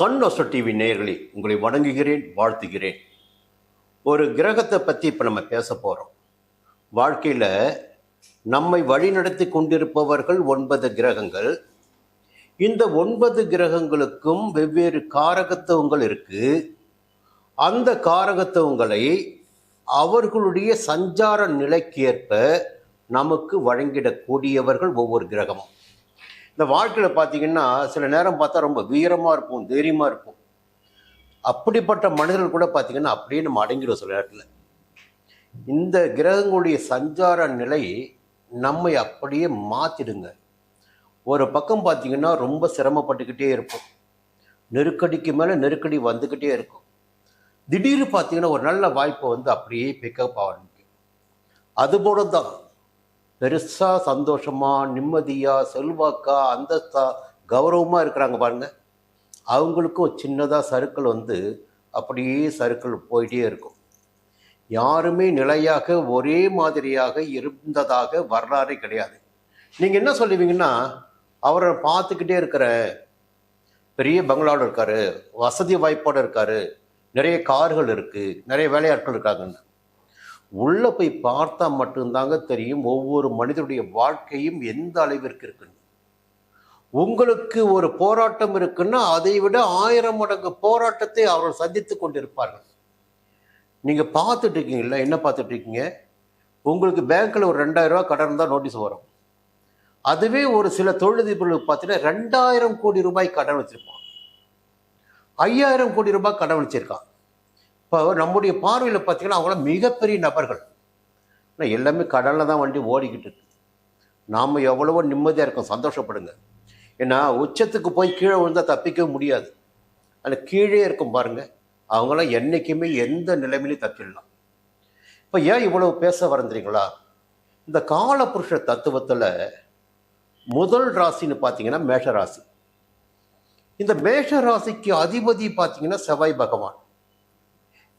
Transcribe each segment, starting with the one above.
Sun ஒசோ TV நேயர்களே உங்களை வணங்குகிறேன் வாழ்த்துகிறேன். ஒரு கிரகத்தை பற்றி இப்போ நம்ம பேச போகிறோம் வாழ்க்கையில் நம்மை வழிநடத்தி கொண்டிருப்பவர்கள் ஒன்பது கிரகங்கள். இந்த ஒன்பது கிரகங்களுக்கும் வெவ்வேறு காரகத்துவங்கள் இருக்குது அந்த காரகத்துவங்களை அவர்களுடைய சஞ்சார நிலைக்கேற்ப நமக்கு வழங்கிடக்கூடியவர்கள் ஒவ்வொரு கிரகமும். இந்த வாழ்க்கையில் பார்த்தீங்கன்னா சில நேரம் பார்த்தா ரொம்ப வீரமாக இருப்போம் தைரியமாக இருப்போம். அப்படிப்பட்ட மனிதர்கள் கூட பார்த்தீங்கன்னா அப்படியே நம்ம அடங்கிடும் சில நேரத்தில். இந்த கிரகங்களுடைய சஞ்சார நிலை நம்மை அப்படியே மாற்றிடுங்க ஒரு பக்கம் பார்த்தீங்கன்னா ரொம்ப சிரமப்பட்டுக்கிட்டே இருப்போம். நெருக்கடிக்கு மேலே நெருக்கடி வந்துக்கிட்டே இருக்கும். திடீர்னு பார்த்தீங்கன்னா ஒரு நல்ல வாய்ப்பை வந்து அப்படியே பிக்கப் ஆரம்பிக்கும். அதுபோல தான் பெருசாக சந்தோஷமாக நிம்மதியாக செல்வாக்கா அந்தஸ்தா கௌரவமாக இருக்கிறாங்க பாருங்கள் அவங்களுக்கும் சின்னதாக சருக்கள் வந்து அப்படியே சருக்கள் போயிட்டே இருக்கும். யாருமே நிலையாக ஒரே மாதிரியாக இருந்ததாக வரலாறே கிடையாது. நீங்கள் என்ன சொல்லுவீங்கன்னா அவரை பார்த்துக்கிட்டே இருக்கிற பெரிய பங்களாவில் இருக்காரு வசதி வாய்ப்போடு இருக்காரு நிறைய கார்கள் இருக்குது நிறைய வேலையாட்கள் இருக்காங்கன்னு. உள்ளே போய் பார்த்தா மட்டும்தாங்க தெரியும். ஒவ்வொரு மனிதனுடைய வாழ்க்கையும் எந்த அளவிற்கு இருக்குன்னு. உங்களுக்கு ஒரு போராட்டம் இருக்குன்னா அதை விட ஆயிரம் மடங்கு போராட்டத்தை அவர்கள் சந்தித்து கொண்டிருப்பார்கள். நீங்கள் பார்த்துட்டு இருக்கீங்களா என்ன பார்த்துட்டு இருக்கீங்க? உங்களுக்கு பேங்க்கில் ஒரு ரெண்டாயிரம் கடன் தான் நோட்டீஸ் வரும். அதுவே ஒரு சில தொழிலதிபர்களுக்கு பார்த்தீங்கன்னா ரெண்டாயிரம் கோடி ரூபாய் கடன் வச்சிருப்பான் ஐயாயிரம் கோடி ரூபாய் கடன் வச்சிருக்கான் இப்போ நம்முடைய பார்வையில் பார்த்தீங்கன்னா அவங்களாம் மிகப்பெரிய நபர்கள். ஆனால் எல்லாமே கடலில் தான் வண்டி ஓடிக்கிட்டு இருக்கு. நாம் எவ்வளவோ நிம்மதியாக இருக்கோம் சந்தோஷப்படுங்க. ஏன்னா உச்சத்துக்கு போய் கீழே விழுந்தால் தப்பிக்கவே முடியாது. அதில் கீழே இருக்கும் பாருங்கள் அவங்களாம் என்றைக்குமே எந்த நிலைமையிலையும் தப்பிடலாம். இப்போ ஏன் இவ்வளவு பேச வரந்துறீங்களா இந்த காலபுருஷ தத்துவத்தில் முதல் ராசின்னு பார்த்தீங்கன்னா மேஷ ராசி இந்த மேஷ ராசிக்கு அதிபதி பார்த்தீங்கன்னா செவ்வாய் பகவான்.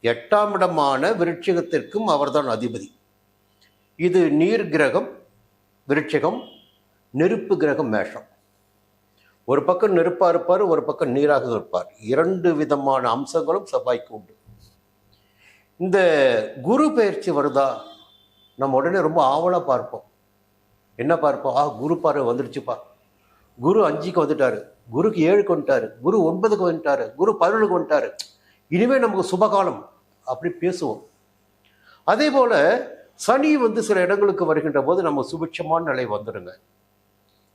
எட்டாம் இடமான விருட்சிகத்திற்கும் அவர்தான் அதிபதி. இது நீர் கிரகம் விருட்சிகம் நெருப்பு கிரகம் மேஷம். ஒரு பக்கம் நெருப்பாக இருப்பார் ஒரு பக்கம் நீராக இருப்பார். இரண்டு விதமான அம்சங்களும் செவ்வாய்க்கு உண்டு. இந்த குரு பயிற்சி வருதா நம்ம உடனே ரொம்ப ஆவலாக பார்ப்போம். என்ன பார்ப்போம்? ஆ குரு பாரு வந்துடுச்சுப்பா குரு அஞ்சுக்கு வந்துட்டார். குருக்கு ஏழுக்கு வந்துட்டாரு. குரு ஒன்பதுக்கு வந்துட்டார். குரு பதினொன்றுக்கு வந்துட்டாரு. இனிமே நமக்கு சுபகாலம். அப்படி பேசுவோம். அதே போல சனி வந்து சில இடங்களுக்கு வருகின்ற போது நம்ம சுபிட்சமான நிலை வந்துடுங்க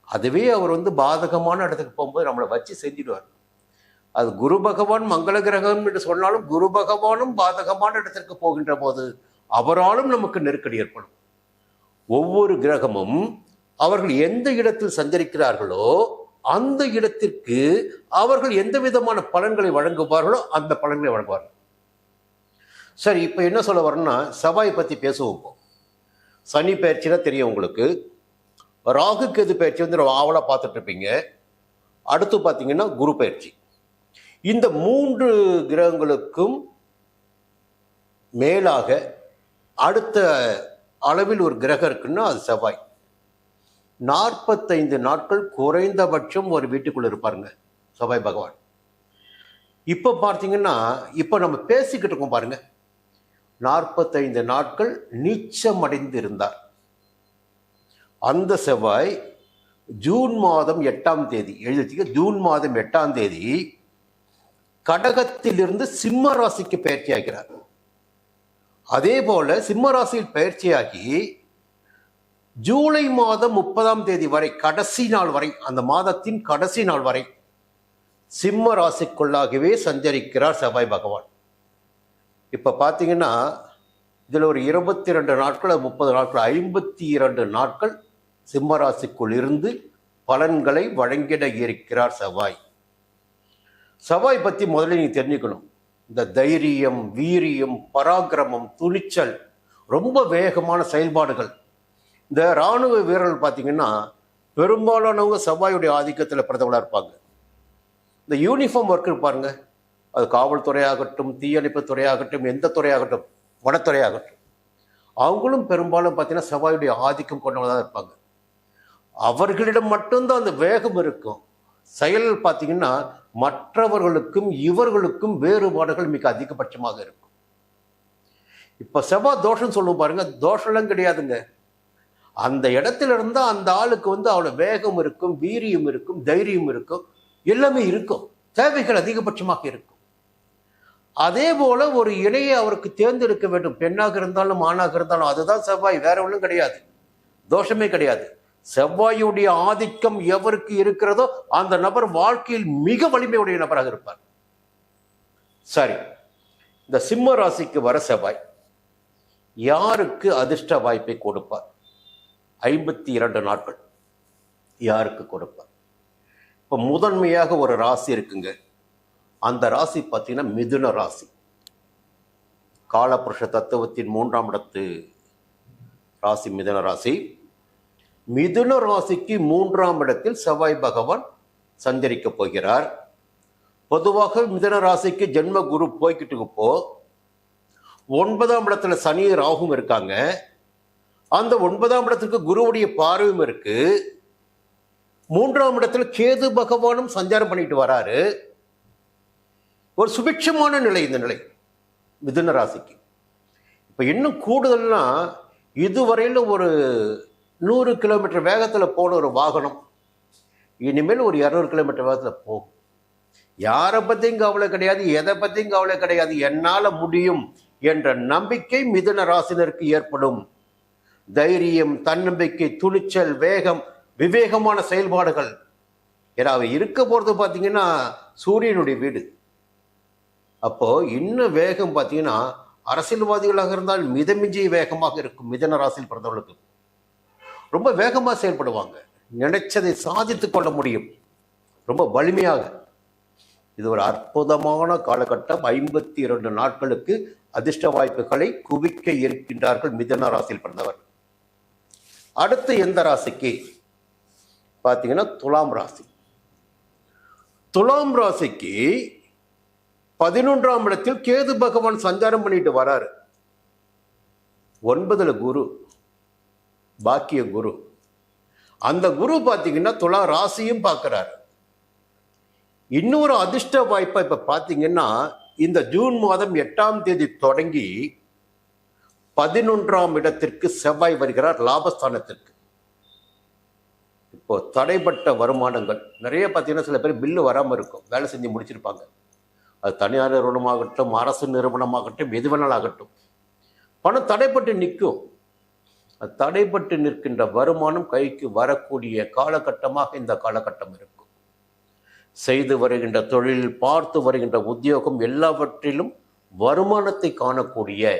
அதுவே அவர் வந்து பாதகமான இடத்துக்கு போகும்போது நம்மளை வச்சு செஞ்சிடுவார். அது குரு பகவான் மங்கள கிரகம் என்று சொன்னாலும் குரு பகவானும் பாதகமான இடத்திற்கு போகின்ற போது அவராலும் நமக்கு நெருக்கடி ஏற்படும். ஒவ்வொரு கிரகமும் அவர்கள் எந்த இடத்தில் சஞ்சரிக்கிறார்களோ அந்த இடத்திற்கு அவர்கள் எந்த விதமான பலன்களை வழங்குவார்களோ அந்த பலன்களை வழங்குவார்கள். சரி இப்போ என்ன சொல்ல வரேன்னா செவ்வாயை பற்றி பேசுவோம் இப்போ. சனி பயிற்சினா தெரியும் உங்களுக்கு. ராகு கேது பயிற்சி வந்து ஆவலாக பார்த்துட்டு இருப்பீங்க அடுத்து பார்த்தீங்கன்னா குரு பயிற்சி. இந்த மூன்று கிரகங்களுக்கும் மேலாக அடுத்த அளவில் ஒரு கிரகம் இருக்குன்னா அது செவ்வாய். நாற்பத்தைந்து நாட்கள் குறைந்தபட்சம் ஒரு வீட்டுக்குள்ளே இருப்பாருங்க செவ்வாய் பகவான். இப்போ பார்த்தீங்கன்னா இப்போ நம்ம பேசிக்கிட்டு இருக்கோம் பாருங்கள் நாற்பத்தைந்து நாட்கள் நீச்சம் அந்த செவ்வாய் ஜூன் மாதம் எட்டாம் தேதி எழுதி ஜூன் மாதம் எட்டாம் தேதி கடகத்திலிருந்து சிம்ம ராசிக்கு பயிற்சியாகிறார் அதே போல சிம்ம ராசியில் பயிற்சியாகி ஜூலை மாதம் முப்பதாம் தேதி வரை கடைசி நாள் வரை அந்த மாதத்தின் கடைசி நாள் வரை சிம்ம ராசிக்குள்ளாகவே சஞ்சரிக்கிறார் செவ்வாய் பகவான். இப்போ பார்த்தீங்கன்னா இதில் ஒரு இருபத்தி ரெண்டு நாட்கள் முப்பது நாட்கள் ஐம்பத்தி இரண்டு நாட்கள் சிம்மராசிக்குள் இருந்து பலன்களை வழங்கிட இருக்கிறார் செவ்வாய். செவ்வாய் பற்றி முதல்ல நீங்கள் தெரிஞ்சுக்கணும். இந்த தைரியம் வீரியம் பராக்கிரமம் துணிச்சல் ரொம்ப வேகமான செயல்பாடுகள். இந்த இராணுவ வீரர்கள் பார்த்தீங்கன்னா பெரும்பாலானவங்க செவ்வாயுடைய ஆதிக்கத்தில் பிறந்தவங்களாக இருப்பாங்க. இந்த யூனிஃபார்ம் ஒர்க் பாருங்கள் அது காவல்துறையாகட்டும் தீயணைப்பு துறையாகட்டும் எந்த துறையாகட்டும் வனத்துறையாகட்டும். அவங்களும் பெரும்பாலும் பார்த்தீங்கன்னா செவ்வாயுடைய ஆதிக்கம் கொண்டவங்க தான் இருப்பாங்க. அவர்களிடம் மட்டும்தான் அந்த வேகம் இருக்கும். செயல் பார்த்தீங்கன்னா மற்றவர்களுக்கும் இவர்களுக்கும் வேறுபாடுகள் மிக அதிகபட்சமாக இருக்கும். இப்போ செவ்வாய் தோஷம் சொல்லுவோம் பாருங்க தோஷம்லாம் கிடையாதுங்க. அந்த இடத்துல இருந்தா அந்த ஆளுக்கு வந்து அவ்வளோ வேகம் இருக்கும் வீரியம் இருக்கும் தைரியம் இருக்கும் எல்லாமே இருக்கும். தேவைகள் அதிகபட்சமாக இருக்கும். அதே போல ஒரு இணையை அவருக்கு தேர்ந்தெடுக்க வேண்டும். பெண்ணாக இருந்தாலும் ஆணாக இருந்தாலும் அதுதான் செவ்வாய். வேற ஒன்றும் கிடையாது. தோஷமே கிடையாது. செவ்வாயுடைய ஆதிக்கம் எவருக்கு இருக்கிறதோ அந்த நபர் வாழ்க்கையில் மிக வலிமையுடைய நபராக இருப்பார். சரி. இந்த சிம்ம ராசிக்கு வர செவ்வாய் யாருக்கு அதிர்ஷ்ட வாய்ப்பை கொடுப்பார்? ஐம்பத்தி இரண்டு நாட்கள் யாருக்கு கொடுப்பார்? இப்போ முதன்மையாக ஒரு ராசி இருக்குங்க. அந்த ராசி பார்த்தீங்கன்னா மிதுன ராசி. காலபுருஷ தத்துவத்தின் மூன்றாம் இடத்து ராசி மிதுன ராசி. மிதுன ராசிக்கு மூன்றாம் இடத்தில் செவ்வாய் பகவான் சஞ்சரிக்க போகிறார். பொதுவாக மிதுன ராசிக்கு ஜென்ம குரு போய்கிட்டு போ ஒன்பதாம் இடத்துல சனி ராகும் இருக்காங்க. அந்த ஒன்பதாம் இடத்துக்கு குருவுடைய பார்வையும் இருக்கு. மூன்றாம் இடத்துல கேது பகவானும் சஞ்சாரம் பண்ணிட்டு வராரு. ஒரு சுபிட்சமான நிலை இந்த நிலை. மிதுன ராசிக்கு. இப்போ இன்னும் கூடுதல்னா இதுவரையில் ஒரு நூறு கிலோமீட்டர் வேகத்தில் போன ஒரு வாகனம். இனிமேல் ஒரு இரநூறு கிலோமீட்டர் வேகத்தில் போகும். யாரை பற்றியும் கவலை கிடையாது எதை பற்றியும் கவலை கிடையாது என்னால் முடியும் என்ற நம்பிக்கை மிதுன ராசினருக்கு ஏற்படும். தைரியம் தன்னம்பிக்கை துணிச்சல் வேகம் விவேகமான செயல்பாடுகள். ஏன்னா இருக்க போகிறது பார்த்தீங்கன்னா சூரியனுடைய வீடு. அப்போது இன்னும் வேகம் பார்த்தீங்கன்னா அரசியல்வாதிகளாக இருந்தால் மிதமிஞ்சிய வேகமாக இருக்கும் மிதன ராசியில் பிறந்தவர்களுக்கு. ரொம்ப வேகமாக செயல்படுவாங்க. நினைச்சதை சாதித்துக் கொள்ள முடியும். ரொம்ப வலிமையாக. இது ஒரு அற்புதமான காலகட்டம். ஐம்பத்தி இரண்டு நாட்களுக்கு அதிர்ஷ்ட வாய்ப்புகளை குவிக்க இருக்கின்றார்கள் மிதன ராசியில் பிறந்தவர். அடுத்து எந்த ராசிக்கு? பார்த்தீங்கன்னா துலாம் ராசி. துலாம் ராசிக்கு பதினொன்றாம் இடத்தில் கேது பகவான் சஞ்சாரம் பண்ணிட்டு வராரு. ஒன்பதுல குரு பாக்கிய குரு. அந்த குரு பார்த்தீங்கன்னா துலா ராசியும் பார்க்குறாரு இன்னொரு அதிர்ஷ்ட வாய்ப்பை இப்போ பார்த்தீங்கன்னா இந்த ஜூன் மாதம் எட்டாம் தேதி தொடங்கி பதினொன்றாம் இடத்திற்கு செவ்வாய் வருகிறார் லாபஸ்தானத்திற்கு. இப்போ தடைப்பட்ட வருமானங்கள் நிறைய பார்த்தீங்கன்னா சில பேர் பில்லு வராமல் இருக்கும் வேலை செஞ்சு முடிச்சிருப்பாங்க. அது தனியார் நிறுவனமாகட்டும் அரசு நிறுவனமாகட்டும் எது வேணாலாகட்டும். பணம் தடைப்பட்டு நிற்கும். அது தடைப்பட்டு நிற்கின்ற வருமானம் கைக்கு வரக்கூடிய காலகட்டமாக இந்த காலகட்டம் இருக்கும். செய்து வருகின்ற தொழில் பார்த்து வருகின்ற உத்தியோகம் எல்லாவற்றிலும் வருமானத்தை காணக்கூடிய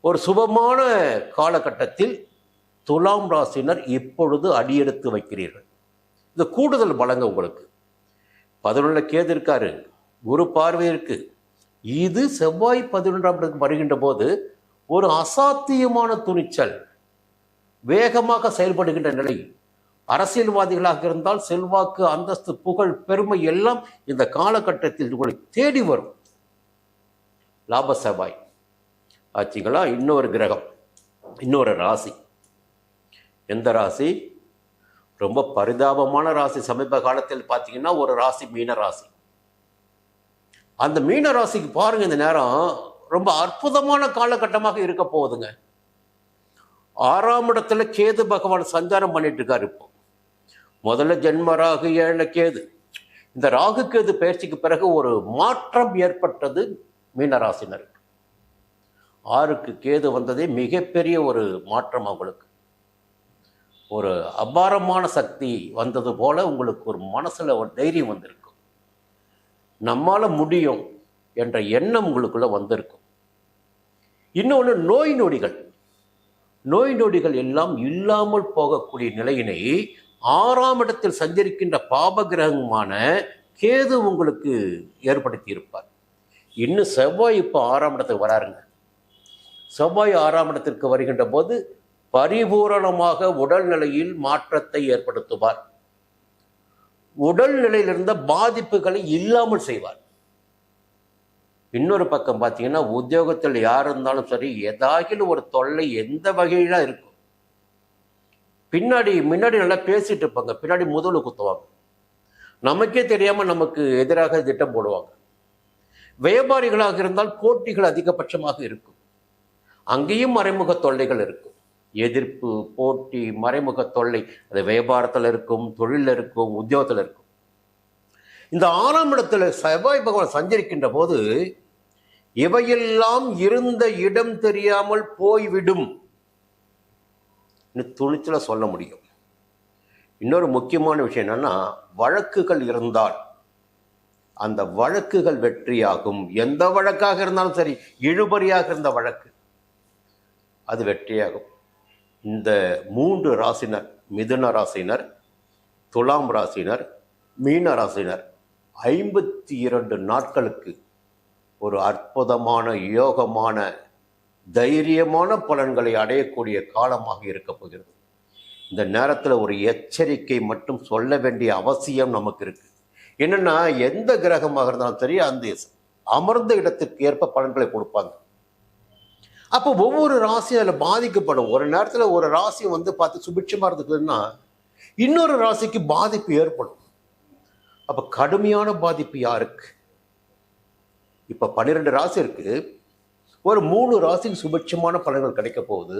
ஒரு சுபமான காலகட்டத்தில் துலாம் ராசினர் இப்பொழுது அடியெடுத்து வைக்கிறீர்கள். இது கூடுதல் பலங்க உங்களுக்கு. பதினொன்றில் கேது இருக்காரு. குரு பார்வை இருக்கு. இது செவ்வாய் பதினொன்றாம் இடத்துக்கு வருகின்ற போது ஒரு அசாத்தியமான துணிச்சல் வேகமாக செயல்படுகின்ற நிலை. அரசியல்வாதிகளாக இருந்தால் செல்வாக்கு அந்தஸ்து புகழ் பெருமை எல்லாம் இந்த காலகட்டத்தில் உங்களை தேடி வரும். லாப செவ்வாய். ஆச்சுங்களா இன்னொரு கிரகம் இன்னொரு ராசி. எந்த ராசி? ரொம்ப பரிதாபமான ராசி. சமீப காலத்தில் பார்த்தீங்கன்னா ஒரு ராசி மீன ராசி. அந்த மீன ராசிக்கு பாருங்க இந்த நேரம் ரொம்ப அற்புதமான காலகட்டமாக இருக்க போகுதுங்க. ஆறாம் இடத்துல கேது பகவான் சஞ்சாரம் பண்ணிட்டு இருக்காரு இப்போ. முதல்ல ஜென்ம ராகு ஏழு கேது. இந்த ராகு கேது பயிற்சிக்கு பிறகு ஒரு மாற்றம் ஏற்பட்டது மீனராசினருக்கு ஆறுக்கு கேது வந்ததே மிகப்பெரிய ஒரு மாற்றம் அவங்களுக்கு. ஒரு அபாரமான சக்தி வந்தது போல் உங்களுக்கு ஒரு மனசில் ஒரு தைரியம் வந்திருக்கும். நம்மால் முடியும் என்ற எண்ணம் உங்களுக்குள்ளே வந்திருக்கும். இன்னொன்று நோய் நொடிகள். நோய் நொடிகள் எல்லாம் இல்லாமல் போகக்கூடிய நிலையினை ஆறாம் இடத்தில் சஞ்சரிக்கின்ற பாப கிரகமான கேது உங்களுக்கு ஏற்படுத்தி இருப்பார் இன்னும் செவ்வாய் இப்போ ஆறாம் இடத்துக்கு வராருங்க. செவ்வாய் ஆறாம் இடத்திற்கு வருகின்ற போது பரிபூரணமாக உடல்நிலையில் மாற்றத்தை ஏற்படுத்துவார். உடல்நிலையில் இருந்த பாதிப்புகளை இல்லாமல் செய்வார். இன்னொரு பக்கம் பார்த்தீங்கன்னா உத்தியோகத்தில் யார் இருந்தாலும் சரி ஏதாகிலும் ஒரு தொல்லை எந்த வகையில இருக்கும். பின்னாடி முன்னாடி நல்லா பேசிட்டு இருப்பாங்க. பின்னாடி முதல்ல குத்துவாங்க. நமக்கே தெரியாம நமக்கு எதிராக திட்டம் போடுவாங்க. வியாபாரிகளாக இருந்தால் போட்டிகள் அதிகபட்சமாக இருக்கும். அங்கேயும் மறைமுக தொல்லைகள் இருக்கும். எதிர்ப்பு போட்டி மறைமுக தொல்லை அது வியாபாரத்தில் இருக்கும் தொழிலில் இருக்கும் உத்தியோகத்தில் இருக்கும். இந்த ஆறாம் இடத்துல செவ்வாய் பகவான் சஞ்சரிக்கின்ற போது இவையெல்லாம் இருந்த இடம் தெரியாமல் போய்விடும். துணிச்சல சொல்ல முடியும். இன்னொரு முக்கியமான விஷயம் என்னன்னா வழக்குகள் இருந்தால் அந்த வழக்குகள் வெற்றியாகும். எந்த வழக்காக இருந்தாலும் சரி இழுபறியாக இருந்த வழக்கு அது வெற்றியாகும். இந்த மூன்று ராசினர் மிதுன ராசினர் துலாம் ராசினர் மீன ராசினர் ஐம்பத்தி இரண்டு நாட்களுக்கு ஒரு அற்புதமான யோகமான தைரியமான பலன்களை அடையக்கூடிய காலமாக இருக்க போகிறது. இந்த நேரத்தில் ஒரு எச்சரிக்கை மட்டும் சொல்ல வேண்டிய அவசியம் நமக்கு இருக்கு. என்னென்னா எந்த கிரகமாக இருந்தாலும் சரி அந்த அமர்ந்த இடத்திற்கு ஏற்ப பலன்களை கொடுப்பாங்க. அப்போ ஒவ்வொரு ராசியும் அதில் பாதிக்கப்படும். ஒரு நேரத்தில் ஒரு ராசி வந்து பார்த்து சுபிட்சமாக இருந்துக்குதுன்னா இன்னொரு ராசிக்கு பாதிப்பு ஏற்படும். அப்போ கடுமையான பாதிப்பு யாருக்கு? இப்போ பன்னிரெண்டு ராசி இருக்கு. ஒரு மூணு ராசிக்கு சுபிட்சமான பலன்கள் கிடைக்க போகுது.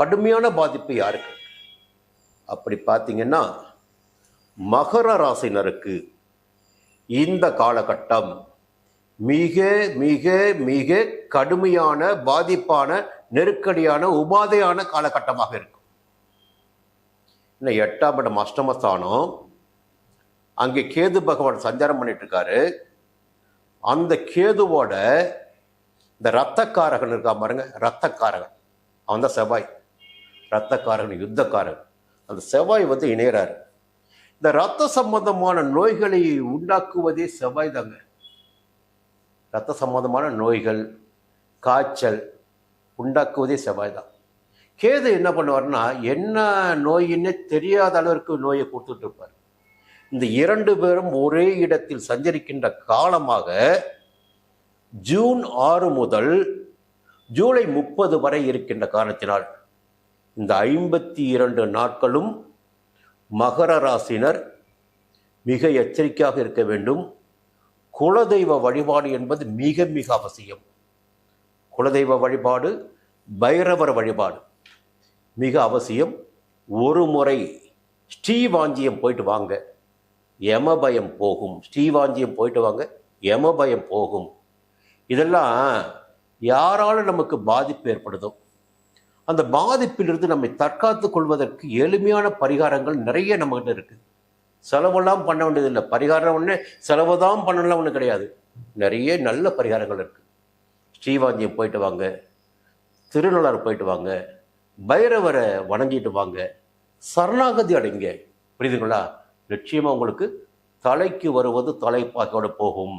கடுமையான பாதிப்பு யாருக்கு? அப்படி பார்த்தீங்கன்னா மகர ராசினருக்கு இந்த காலகட்டம் மிக மிக மிக கடுமையான பாதிப்பான நெருக்கடியான உபாதையான காலகட்டமாக இருக்கும். இன்னும் எட்டாம் இடம் அஷ்டமஸ்தானம். அங்கே கேது பகவான் சஞ்சாரம் பண்ணிட்டு இருக்காரு அந்த கேதுவோட இந்த ரத்தக்காரகன் இருக்கா பாருங்க ரத்தக்காரகன் அவன் தான் செவ்வாய். ரத்தக்காரகன் யுத்தக்காரகன் அந்த செவ்வாய் வந்து இணையறாரு. இந்த ரத்த சம்பந்தமான நோய்களை உண்டாக்குவதே செவ்வாய் தாங்க. ரத்த சம்பந்தமான நோய்கள் காய்ச்சல் உண்டாக்குவதே செவ்வாய் தான் கேது என்ன பண்ணுவார்னா என்ன நோயின்னே தெரியாத அளவிற்கு நோயை கொடுத்துட்டு இருப்பார். இந்த இரண்டு பேரும் ஒரே இடத்தில் சஞ்சரிக்கின்ற காலமாக ஜூன் ஆறு முதல் ஜூலை முப்பது வரை இருக்கின்ற காரணத்தினால் இந்த ஐம்பத்தி இரண்டு நாட்களும் மகர ராசினர் மிக எச்சரிக்கையாக இருக்க வேண்டும். குலதெய்வ வழிபாடு என்பது மிக மிக அவசியம். குலதெய்வ வழிபாடு பைரவர் வழிபாடு மிக அவசியம். ஒரு முறை ஸ்ரீவாஞ்சியம் போயிட்டு வாங்க. யமபயம் போகும். ஸ்ரீவாஞ்சியம் போயிட்டு வாங்க. யமபயம் போகும். இதெல்லாம் யாரால் நமக்கு பாதிப்பு ஏற்படுதோ அந்த பாதிப்பிலிருந்து நம்மை தற்காத்துக் கொள்வதற்கு எளிமையான பரிகாரங்கள் நிறைய நம்மகிட்ட இருக்குது செலவெல்லாம் பண்ண வேண்டியதில்லை பரிகாரம் ஒன்று செலவு தான் பண்ணலாம் ஒன்று கிடையாது. நிறைய நல்ல பரிகாரங்கள் இருக்குது ஸ்ரீவாஞ்சியம் போயிட்டு வாங்க. திருநள்ளாறு போயிட்டு வாங்க. பைரவரை வணங்கிட்டு வாங்க. சரணாகதி அடைங்க. புரியுதுங்களா? நிச்சயமாக உங்களுக்கு தலைக்கு வருவது தலைப்பாக்கோடு போகும்.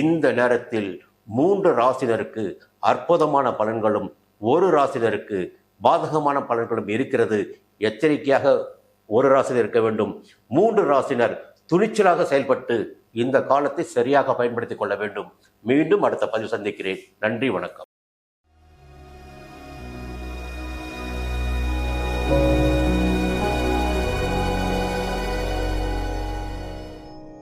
இந்த நேரத்தில் மூன்று ராசினருக்கு அற்புதமான பலன்களும் ஒரு ராசினருக்கு பாதகமான பலன்களும் இருக்கிறது. எச்சரிக்கையாக ஒரு ராசினர் இருக்க வேண்டும். மூன்று ராசினர் துணிச்சலாக செயல்பட்டு இந்த காலத்தை சரியாக பயன்படுத்திக் கொள்ள வேண்டும். மீண்டும் அடுத்த பதிவு சந்திக்கிறேன். நன்றி வணக்கம்.